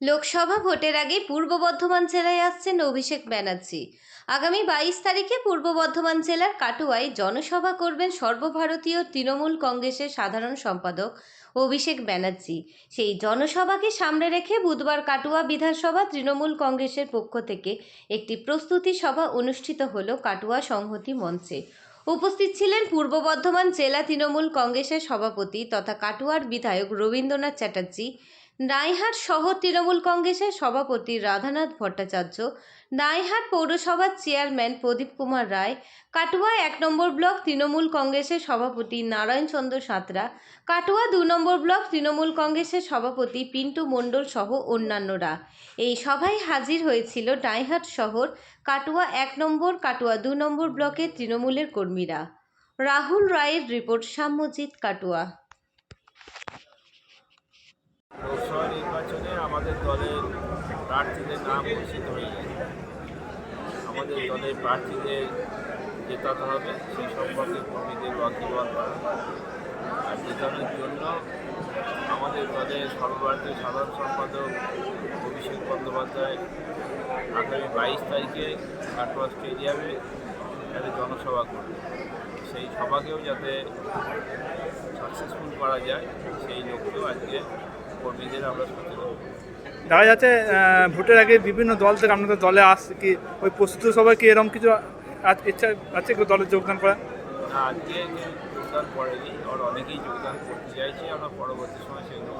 লোকসভা ভোটের আগে পূর্ব বর্ধমান জেলায় আসছেন অভিষেক ব্যানার্জি। আগামী বাইশ তারিখে পূর্ব বর্ধমান জেলার কাটুয়ায় জনসভা করবেন সর্বভারতীয় তৃণমূল কংগ্রেসের সাধারণ সম্পাদক অভিষেক ব্যানার্জি। সেই জনসভাকে সামনে রেখে বুধবার কাটুয়া বিধানসভা তৃণমূল কংগ্রেসের পক্ষ থেকে একটি প্রস্তুতি সভা অনুষ্ঠিত হলো কাটুয়া সংহতি মঞ্চে। উপস্থিত ছিলেন পূর্ব বর্ধমান জেলা তৃণমূল কংগ্রেসের সভাপতি তথা কাটুয়ার বিধায়ক রবীন্দ্রনাথ চ্যাটার্জি রায়হাট শহর তৃণমূল কংগ্রেসের সভাপতি রাধানাথ ভট্টাচার্য রায়হাট পৌরসভার চেয়ারম্যান প্রদীপ কুমার রায়, কাটুয়া এক নম্বর ব্লক তৃণমূল কংগ্রেসের সভাপতি নারায়ণ চন্দ্র সাঁতরা, কাটুয়া দু নম্বর ব্লক তৃণমূল কংগ্রেসের সভাপতি পিন্টু মণ্ডল সহ অন্যান্যরা। এই সভায় হাজির হয়েছিল রায়হাট শহর, কাটুয়া এক নম্বর, কাটুয়া দু নম্বর ব্লকের তৃণমূলের কর্মীরা। রাহুল রায়ের রিপোর্ট সাম্যজিৎ কাটুয়া। লোকসভা নির্বাচনে আমাদের দলের প্রার্থীদের নাম ঘোষিত হয়ে গেছে আমাদের দলের প্রার্থীদের জেতাতে হবে, সেই সম্পর্কে কর্মীদের ওয়াকিবল আর জেতানোর জন্য আমাদের দলের সর্বভারতীয় সাধারণ সম্পাদক অভিষেক বন্দ্যোপাধ্যায় আগামী বাইশ তারিখে কাটোয়া স্টেডিয়ামে একটা জনসভা করবে। সেই সভাকেও যাতে সাকসেসফুল করা যায়, সেই লক্ষ্যেও আজকে কর্মীদের আমরা দেখা যাচ্ছে ভোটের আগে বিভিন্ন দল থেকে আপনাদের দলে আসছে কি ওই প্রস্তুত সবাই কি এরকম কিছু ইচ্ছা আছে কি দলে যোগদান করা না, আজকে যোগদান করেনি আর অনেকেই যোগদান করতে চাইছে আমরা পরবর্তী সময় সেগুলো